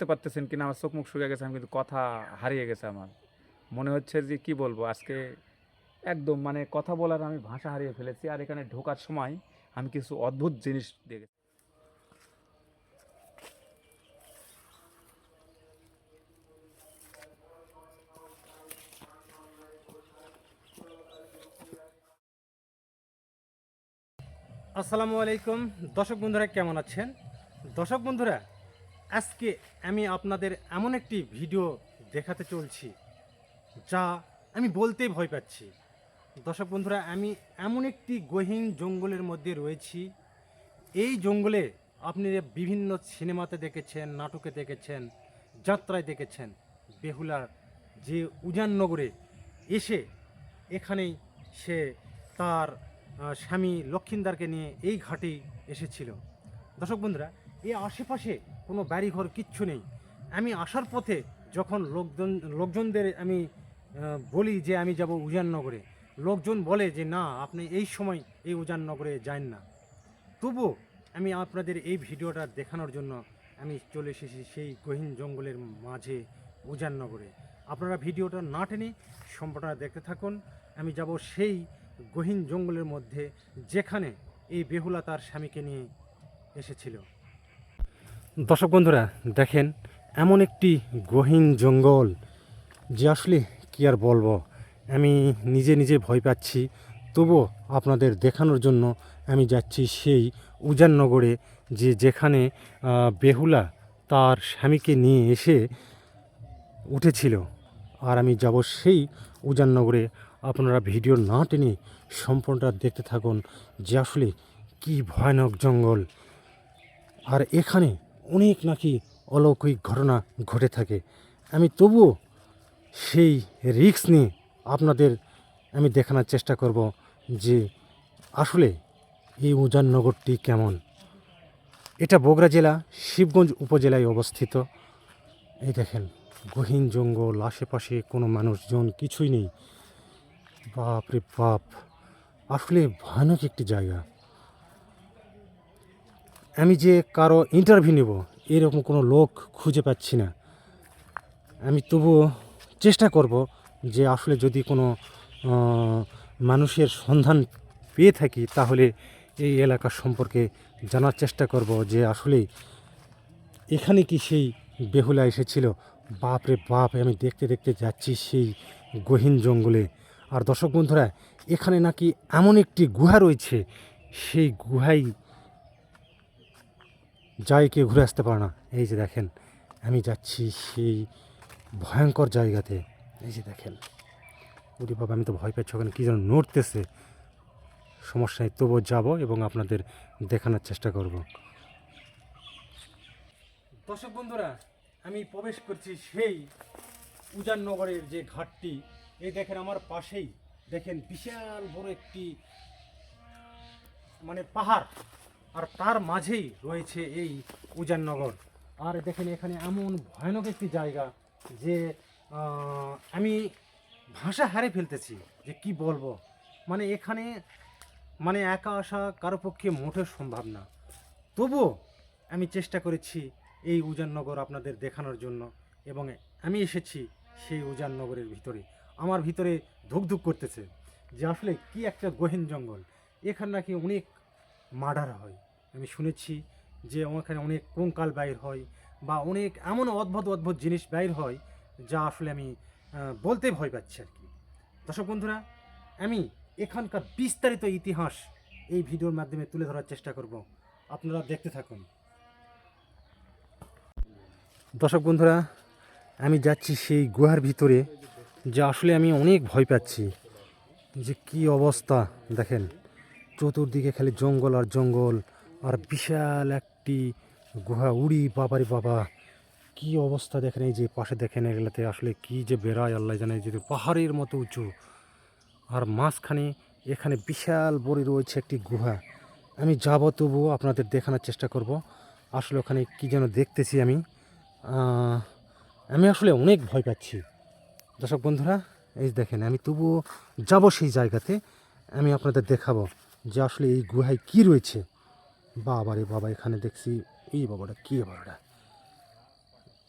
বুঝতে পারতেছেন কিনা? আমার চোখ মুখ শুকিয়ে গেছে, আমি কিন্তু কথা হারিয়ে গেছে আমার। মনে হচ্ছে যে কি বলব, আজকে একদম মানে কথা বলার আমি ভাষা হারিয়ে ফেলেছি, আর এখানে ঢোকার সময় আমি কিছু অদ্ভুত জিনিস দেখেছি আসসালামু আলাইকুম। দর্শক বন্ধুরা, কেমন আছেন? দর্শক বন্ধুরা আজকে আমি আপনাদের এমন একটি ভিডিও দেখাতে চলছি, যা আমি বলতেই ভয় পাচ্ছি। দর্শক বন্ধুরা, আমি এমন একটি গহীন জঙ্গলের মধ্যে রয়েছি। এই জঙ্গলে আপনি বিভিন্ন সিনেমাতে দেখেছেন, নাটকে দেখেছেন, যাত্রায় দেখেছেন, বেহুলার যে উজাননগরে এসে এখানেই সে তার স্বামী লক্ষিন্দারকে নিয়ে এই ঘাটেই এসেছিল। দর্শক বন্ধুরা এই আশেপাশে কোনো বাড়িঘর কিচ্ছু নেই। আমি আসার পথে যখন লোকজন, লোকজনদের আমি বলি যে আমি যাব উজাননগরে, লোকজন বলে যে, না, আপনি এই সময় এই উজাননগরে যান না। তবুও আমি আপনাদের এই ভিডিওটা দেখানোর জন্য আমি চলে এসেছি সেই গহীন জঙ্গলের মাঝে উজাননগরে। আপনারা ভিডিওটা না টেনে সম্পূর্ণটা দেখতে থাকুন। আমি যাব সেই গহীন জঙ্গলের মধ্যে যেখানে এই বেহুলা তার স্বামীকে নিয়ে এসেছিল। দর্শক বন্ধুরা, দেখেন, এমন একটি গহীন জঙ্গল যে আসলে কি আর বলব? আমি নিজে নিজে ভয় পাচ্ছি। তবু আপনাদের দেখানোর জন্য আমি যাচ্ছি সেই উজাননগরে যে যেখানে বেহুলা তার স্বামীকে নিয়ে এসে উঠেছিল। আর আমি যাব সেই উজাননগরে। আপনারা ভিডিও না টেনে সম্পূর্ণটা দেখতে থাকুন যে আসলে কি ভয়ানক জঙ্গল। আর এখানে অনেক নাকি অলৌকিক ঘটনা ঘটে থাকে। আমি তবুও সেই রিস্ক নিয়ে আপনাদের আমি দেখানোর চেষ্টা করব যে আসলে এই উজাননগরটি কেমন। এটা বগুড়া জেলা, শিবগঞ্জ উপজেলায় অবস্থিত। এই দেখেন, গহীন জঙ্গল, আশেপাশে কোনো মানুষজন কিছুই নেই। বাপ রে বাপ, আসলে ভয়ানক একটি জায়গা। আমি যে কারও ইন্টারভিউ নেব, এরকম কোনো লোক খুঁজে পাচ্ছি না। আমি তবুও চেষ্টা করব যে আসলে যদি কোনো মানুষের সন্ধান পেয়ে থাকি, তাহলে এই এলাকা সম্পর্কে জানার চেষ্টা করব যে আসলে এখানে কি সেই বেহুলা এসেছিল? বাপ রে বাপ, আমি দেখতে দেখতে যাচ্ছি সেই গহীন জঙ্গলে। আর দর্শক বন্ধুরা, এখানে নাকি এমন একটি গুহা রয়েছে, সেই গুহায় যাই কেউ ঘুরে আসতে পারে না। এই যে দেখেন, আমি যাচ্ছি সেই ভয়ঙ্কর জায়গাতে। এই যে দেখেন, ওরে বাবা, আমি তো ভয় পাচ্ছি, ওখানে কী যেন নড়তেছে। সমস্যা নেই তবুও যাব এবং আপনাদের দেখানোর চেষ্টা করব। দর্শক বন্ধুরা, আমি প্রবেশ করছি সেই উজাননগরের যে ঘাটটি। এই দেখেন, আমার পাশেই দেখেন বিশাল বড় একটি মানে পাহাড়। আর তার মাঝেই রয়েছে এই উজাননগর। আর দেখেন এখানে এমন ভয়ানক একটি জায়গা যে আমি ভাষা হারে ফেলতেছি যে কি বলব। মানে এখানে মানে একা আসা কারও পক্ষে মোটেও সম্ভব না। তবুও আমি চেষ্টা করেছি এই উজাননগর আপনাদের দেখানোর জন্য এবং আমি এসেছি সেই উজাননগরের ভিতরে। আমার ভিতরে ধুকধুক করতেছে যে আসলে কি একটা গহীন জঙ্গল। এখানে নাকি অনেক মার্ডার হয়। আমি শুনেছি যে ওখানে অনেক কঙ্কাল বাইর হয় বা অনেক এমন অদ্ভুত অদ্ভুত জিনিস বাইর হয় যা আসলে আমি বলতে ভয় পাচ্ছি আর কি। দর্শক বন্ধুরা, আমি এখানকার বিস্তারিত ইতিহাস এই ভিডিওর মাধ্যমে তুলে ধরার চেষ্টা করব। আপনারা দেখতে থাকুন। দর্শক বন্ধুরা, আমি যাচ্ছি সেই গুহার ভিতরে, যে আসলে আমি অনেক ভয় পাচ্ছি যে কি অবস্থা, দেখেন। চতুর্দিকে খালি জঙ্গল আর জঙ্গল, আর বিশাল একটি গুহা। উড়ি বাবারে বাবা, কি অবস্থা দেখেন এই যে পাশে দেখেন এগুলোতে, আসলে কি যে বেড়ায় আল্লাহ জানে যে পাহাড়ের মতো উঁচু। আর মাঝখানে এখানে বিশাল বড় রয়েছে একটি গুহা। আমি যাব তবুও আপনাদের দেখানোর চেষ্টা করব। আসলে ওখানে কি যেন দেখতেছি আমি। আমি আসলে অনেক ভয় পাচ্ছি। দর্শক বন্ধুরা, এই দেখেন, আমি তবুও যাব সেই জায়গাতে। আমি আপনাদের দেখাবো। যে আসলে এই গুহায় কি রয়েছে? বাবা রে বাবা, এখানে দেখছি, এই বাবাটা কি বাবাটা?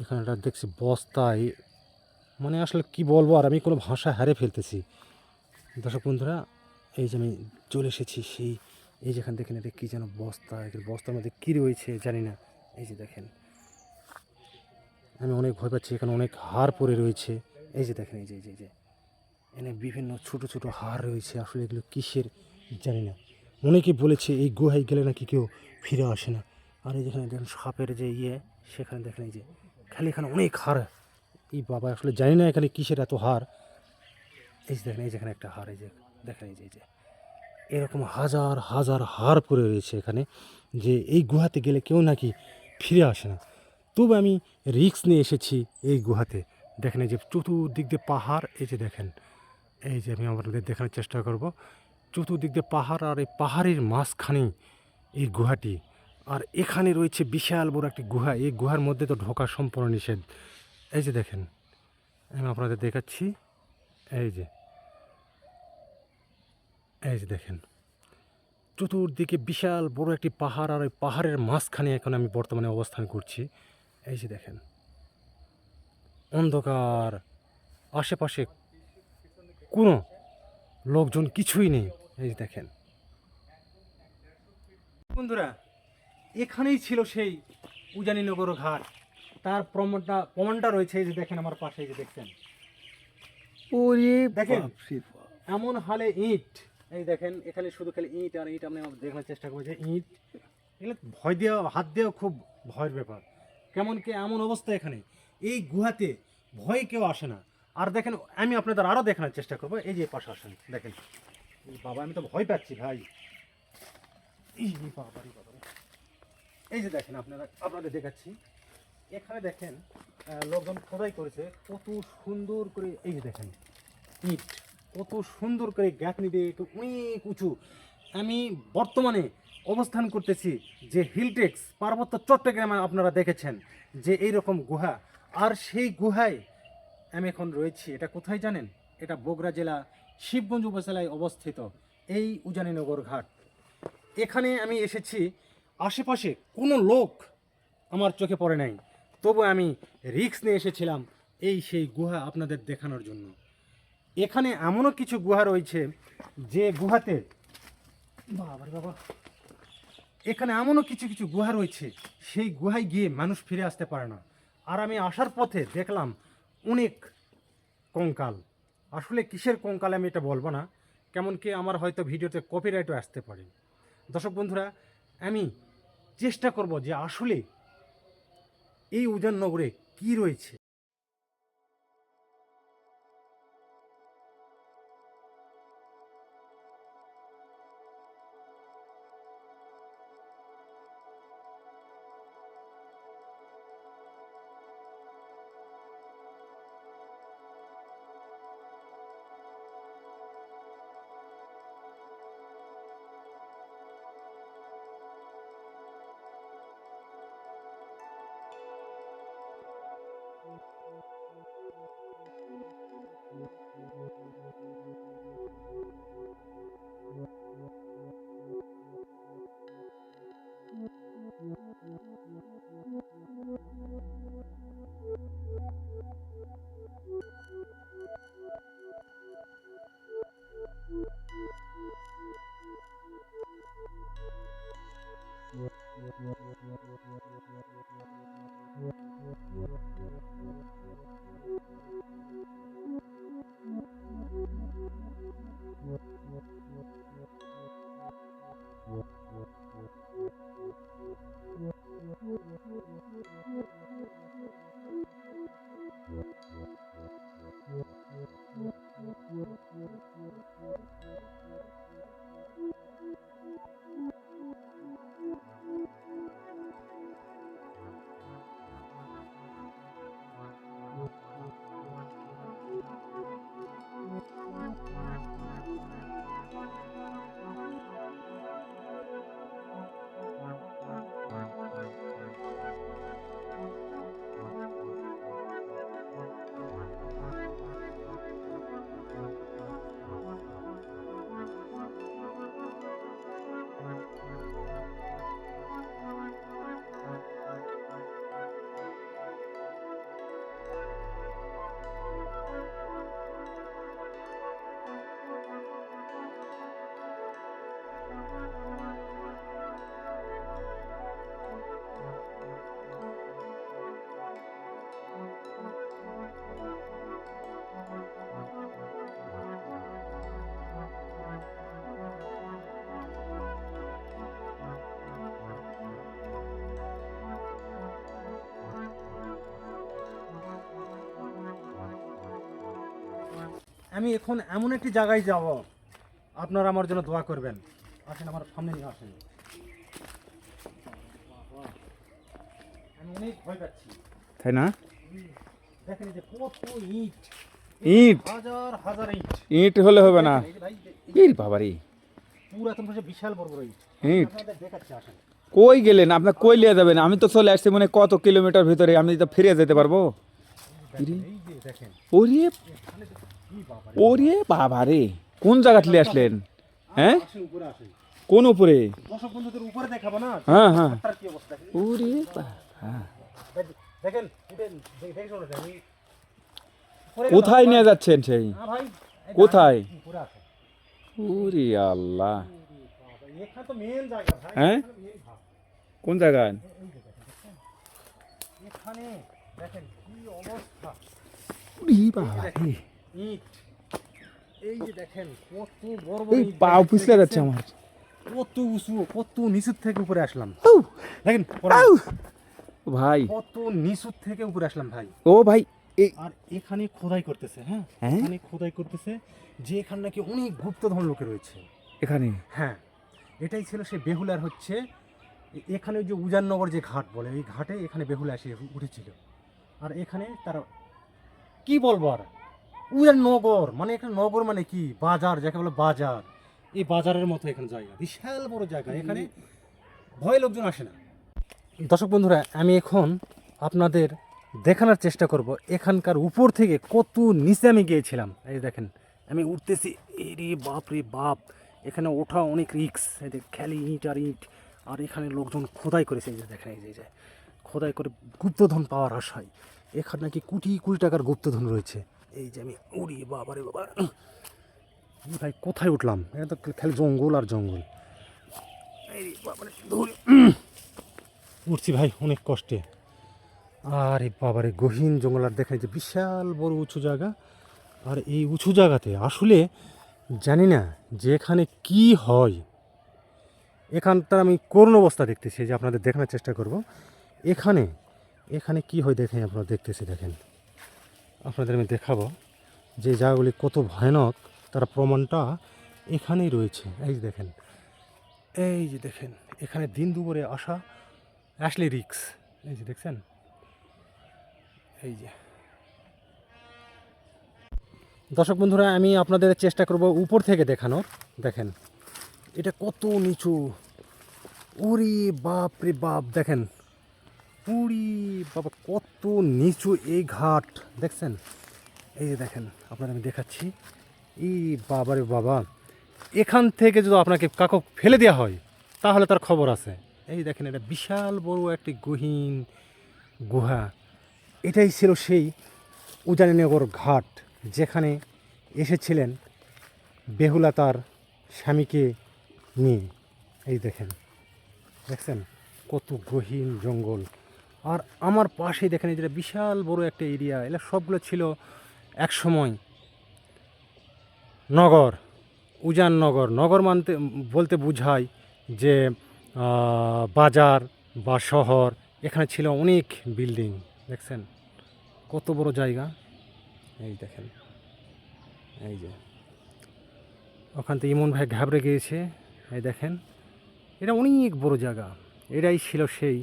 এখানে একটা দেখছি বস্তায় মানে আসলে কি বলব, আর আমি কোনো ভাষা হারিয়ে ফেলতেছি। দর্শক বন্ধুরা, এই যে আমি চলে এসেছি সেই, এই যেখানে দেখেন এটা কী যেন বস্তা বস্তার মধ্যে কী রয়েছে জানি না। এই যে দেখেন, আমি অনেক ভয় পাচ্ছি, এখানে অনেক হার পড়ে রয়েছে। এই যে দেখেন, এই যে এই যে এই যে, এখানে বিভিন্ন ছোট ছোট হার রয়েছে। আসলে এগুলো কিসের? জানি না। অনেকে বলেছে এই গুহায় গেলে নাকি কেউ ফিরে আসে না। আর এই যেখানে দেখেন সাপের যে ইয়ে সেখানে দেখেন এই যে খালি এখানে অনেক হার এই বাবা আসলে জানি না এখানে কিসের এত হার এই যে দেখেন, এই যেখানে একটা হার এই যে দেখেন এই যে এই যে। এরকম হাজার হাজার হার পড়ে রয়েছে এখানে যে এই গুহাতে গেলে কেউ নাকি ফিরে আসে না। তবু আমি রিক্স নিয়ে এসেছি এই গুহাতে। দেখেন এই যে চতুর্দিক দিয়ে পাহাড়, এই যে দেখেন, এই যে আমি আপনাদের দেখানোর চেষ্টা করব। চতুর্দিক দিয়ে পাহাড় আর এই পাহাড়ের মাঝখানে এই গুহাটি। আর এখানে রয়েছে বিশাল বড় একটি গুহা। এই গুহার মধ্যে তো ঢোকা সম্পূর্ণ নিষেধ। এই যে দেখেন, আমি আপনাদের দেখাচ্ছি। এই যে এই যে দেখেন, চতুর্দিকে বিশাল বড় একটি পাহাড় আর ওই পাহাড়ের মাঝখানে এখন আমি বর্তমানে অবস্থান করছি। এই যে দেখেন, অন্ধকার, আশেপাশে কোনো লোকজন কিছুই নেই। এই দেখেন। বন্ধুরা এখানেই ছিল সেই উজানিনগর ঘাট। তার প্রমাণটা প্রমাণটা রয়েছে এই যে দেখেন আমার পাশে এই যে দেখছেন। ওরে দেখেন। এমন হালে ইট। এই দেখেন এখানে শুধু খালি ইট আর ইট আমি দেখানোর চেষ্টা করব যে ইট। এগুলো ভয় দেওয়া হাত দেওয়া খুব ভয়ের ব্যাপার। কেমন কি এমন অবস্থা এখানে? এই গুহাতে ভয় কেউ আসে না। আর দেখেন আমি আপনাদের আরও দেখানোর চেষ্টা করব। এই যে পাশে আসেন দেখেন। বাবা, আমি তো ভয় পাচ্ছি ভাই। এই বাবা রে এই যে দেখেন আপনারা, আপনাদের দেখাচ্ছি। এখানে দেখেন লোকজন খোদাই করেছে, কত সুন্দর করে, এই যে দেখেন, ইট, কত সুন্দর করে গাঁথনি একটু অনেক উঁচু। আমি বর্তমানে অবস্থান করতেছি যে হিলটেক্স পার্বত্য চট্টগ্রামে আপনারা দেখেছেন যে এই রকম গুহা। আর সেই গুহায় আমি এখন রয়েছি। এটা কোথায় জানেন? এটা বগুড়া জেলা শিবগঞ্জ উপজেলায় অবস্থিত এই উজানিনগর ঘাট। এখানে আমি এসেছি, আশেপাশে কোনো লোক আমার চোখে পড়ে নাই। তবু আমি রিক্স নিয়ে এসেছিলাম এই সেই গুহা আপনাদের দেখানোর জন্য। এখানে এমনও কিছু গুহা রয়েছে যে গুহাতে বাবা বাবা, এখানে এমনও কিছু কিছু গুহা রয়েছে, সেই গুহায় গিয়ে মানুষ ফিরে আসতে পারে না। আর আমি আসার পথে দেখলাম অনেক কঙ্কাল। আসলে কিসের কঙ্কাল আমি এটা বলব না কেমন কি আমার হয়তো ভিডিওতে কপিরাইটও আসতে পারে। দর্শক বন্ধুরা, আমি চেষ্টা করব যে আসলে এই উজান নগরে কি রয়েছে What? আমি এখন এমন একটি জায়গায় যাব আপনারা আমার জন্য দোয়া করবেন। আসেন আমার সামনে নিয়ে আসেন। আমি অনেক ভয় পাচ্ছি। তাই না? দেখেন যে কত ইট। ইট? হাজার হাজার ইট। ইট হলে হবে না। এই এই পুরাতন ভাষা বিশাল বড় বড় ইট। ইট? দেখাচ্ছি আসেন। কই গেলেন? আপনার কই লিয়ে যাবেন? আমি তো চলে আসছি মানে কত কিলোমিটার ভিতরে? আমি তো ফিরে যেতে পারব? ওরে কি বাবা রে। কোন জায়গা থেকে আসলেন? হ্যাঁ? আসেন কোন উপরে? হ্যাঁ হ্যাঁ। ওরে কোথায় নিয়ে যাচ্ছেন সেই? হ্যাঁ কোথায়? ওরে আল্লাহ। হ্যাঁ? কোন জায়গায়? এখানে দেখেন কি অবস্থা। ইট এই যে দেখেন। কত বড় বড় এই পা পিছলে যাচ্ছে আমার। কত উঁচু কত নিচুর থেকে উপরে আসলাম। দেখেন ভাই। কত নিচুর থেকে উপরে আসলাম ভাই। ও ভাই আর এখানে খোদাই করতেছে হ্যাঁ? হ্যাঁ? এখানে খোদাই করতেছে যে এখানে নাকি অনেক গুপ্তধন লোকে রয়েছে। এখানে? হ্যাঁ এটাই ছিল সে বেহুলার হচ্ছে এখানে যে উজাননগর যে ঘাট বলে এই ঘাটে এখানে বেহুলা এসে উঠেছিল। আর এখানে তার কি বলব আর? উজাননগর মানে এখানে নগর মানে কি? বাজার যাকে বলে বাজার। এই বাজারের মতো এখানে জায়গা বিশাল বড় জায়গা। এখানে ভয় লোকজন আসে না। দর্শক বন্ধুরা আমি এখন আপনাদের দেখানোর চেষ্টা করব এখানকার উপর থেকে কত নিচে আমি গিয়েছিলাম। এই দেখেন আমি উঠতেছি এরে বাপ রে বাপ এখানে ওঠা অনেক রিক্স এই যে খেলি ইট আর ইট আর এখানে লোকজন খোদাই করেছে। এই যে দেখেন এই যে খোদাই করে গুপ্তধন পাওয়ার আশায়। এখানে নাকি কোটি কোটি টাকার গুপ্তধন রয়েছে। এই যে আমি উড়ি বাবা। রে বাবা ভাই কোথায় উঠলাম? এটা তো খালি জঙ্গল আর জঙ্গল। উঠছি ভাই, অনেক কষ্টে। আরে বাবারে, গহীন জঙ্গল আর দেখেন যে বিশাল বড় উঁচু জায়গা। আর এই উঁচু জায়গাতে আসলে জানি না যে এখানে কি হয়। এখানটার আমি করুণ অবস্থা দেখতেছি যে আপনাদের দেখানোর চেষ্টা করব। এখানে এখানে কি হয় দেখেন আপনারা দেখতেছি দেখেন। আপনাদের আমি দেখাবো। যে জায়গাগুলি কত ভয়ানক তার প্রমাণটা এখানেই রয়েছে। এই যে দেখেন এই যে দেখেন এখানে দিন দুপুরে আসা আসলে রিক্স এই যে দেখছেন? এই যে। দর্শক বন্ধুরা আমি আপনাদের চেষ্টা করব উপর থেকে দেখানোর। দেখেন এটা কত নিচু। উরি বাপ রে বাপ দেখেন। উরি বাবা, কত নিচু এই ঘাট। দেখছেন? এই যে দেখেন, আপনাদের আমি দেখাচ্ছি। এই বাবারে বাবা, এখান থেকে যদি আপনাকে কাকো ফেলে দেওয়া হয়, তাহলে তার খবর আছে। এই দেখেন, এটা বিশাল বড় একটি গহীন গুহা। এটাই ছিল সেই উজানিনগর ঘাট, যেখানে এসেছিলেন বেহুলা তার স্বামীকে নিয়ে। এই দেখেন, দেখছেন? কত গহীন জঙ্গল। আর আমার পাশেই দেখেন যেটা বিশাল বড় একটা এরিয়া এগুলো সবগুলো ছিল এক সময় নগর উজান নগর নগর মানতে, বলতে বোঝায় যে বাজার বা শহর, এখানে ছিল অনেক বিল্ডিং দেখছেন? কত বড় জায়গা। এই দেখেন, এই যে। ওখান থেকে ইমন ভাই ঘাবড়ে গিয়েছে, এই দেখেন। এটা অনেক বড় জায়গা। এটাই ছিল সেই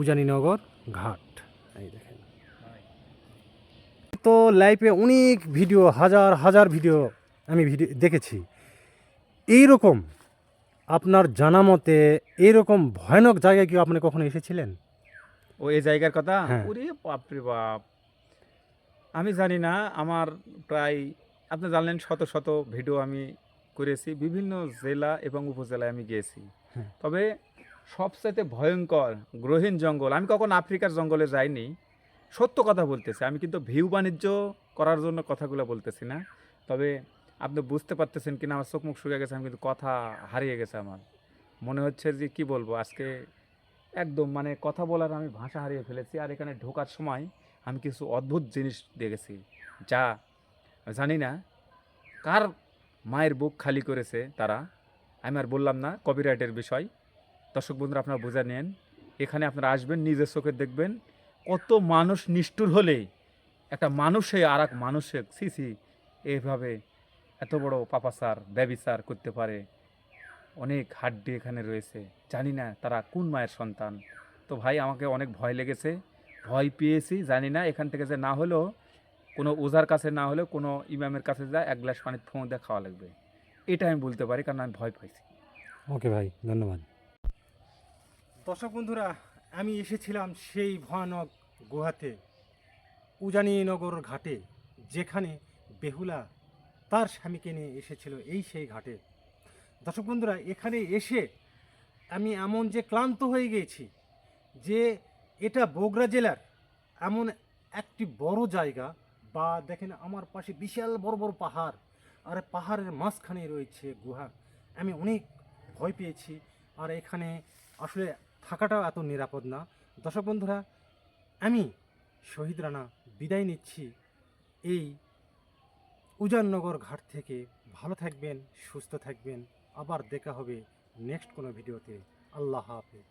উজানিনগর। ঘাট। এই দেখেন। তো লাইফে অনেক ভিডিও হাজার হাজার ভিডিও আমি ভিডিও দেখেছি। এইরকম আপনার জানা মতে এইরকম ভয়ানক জায়গায় কি আপনি কখনো এসেছিলেন? ও এই জায়গার কথা? হ্যাঁ। ওরে বাপরে বাপ। আমি জানি না আমার প্রায় আপনি জানলেন শত শত ভিডিও আমি করেছি। বিভিন্ন জেলা এবং উপজেলায় আমি গিয়েছি। হ্যাঁ। তবে সবচাইতে ভয়ঙ্কর গ্রহীন জঙ্গল। আমি কখন আফ্রিকার জঙ্গলে যাইনি। সত্য কথা বলতেছি, আমি কিন্তু ভিউ বাণিজ্য করার জন্য কথাগুলো বলতেছি না। তবে আপনি বুঝতে পারতেছেন কিনা, আমার চোখ মুখ শুকিয়ে গেছে, আমি কিন্তু কথা হারিয়ে গেছে আমার। মনে হচ্ছে যে কি বলব, আজকে একদম মানে কথা বলার আমি ভাষা হারিয়ে ফেলেছি, আর এখানে ঢোকার সময় আমি কিছু অদ্ভুত জিনিস দেখেছি, যা জানি না কার মায়ের বুক খালি করেছে তারা। আমি আর বললাম না কপিরাইটের বিষয়। দর্শক বন্ধুরা, আপনারা বুঝে নেন, এখানে আপনারা আসবেন, নিজের চোখে দেখবেন কত মানুষ নিষ্ঠুর হলে, একটা মানুষে আর এক মানুষের সি সি এইভাবে এত বড় পাপাচার, ব্যবিচার করতে পারে। অনেক হাড্ডি এখানে রয়েছে। জানি না তারা কোন মায়ের সন্তান। তো ভাই, আমাকে অনেক ভয় লেগেছে। ভয় পেয়েছি, জানি না এখান থেকে যে না হলেও, কোনো ওজার কাছে না হলেও, কোনো ইমামের কাছে যা এক গ্লাস পানির ফোঁ দিয়ে খাওয়া লাগবে। এটা আমি বলতে পারি, কারণ আমি ভয় পাইছি। ওকে ভাই, ধন্যবাদ। দর্শক বন্ধুরা, আমি এসেছিলাম সেই ভয়ানক গুহাতে, উজানিনগর ঘাটে, যেখানে বেহুলা তার স্বামীকে নিয়ে এসেছিল এই সেই ঘাটে। দর্শক বন্ধুরা, এখানে এসে আমি এমন যে ক্লান্ত হয়ে গিয়েছি যে এটা বগুড়া জেলার এমন একটি বড় জায়গা বা দেখেন আমার পাশে বিশাল বড় বড় পাহাড়, আর পাহাড়ের মাঝখানে রয়েছে গুহা। আমি অনেক ভয় পেয়েছি, আর এখানে আসলে থাকাটাও এত নিরাপদ না। দর্শক বন্ধুরা, আমি শহীদ রানা বিদায় নিচ্ছি। এই উজাননগর ঘাট থেকে ভালো থাকবেন, সুস্থ থাকবেন। আবার দেখা হবে নেক্সট কোনো ভিডিওতে আল্লাহ হাফেজ।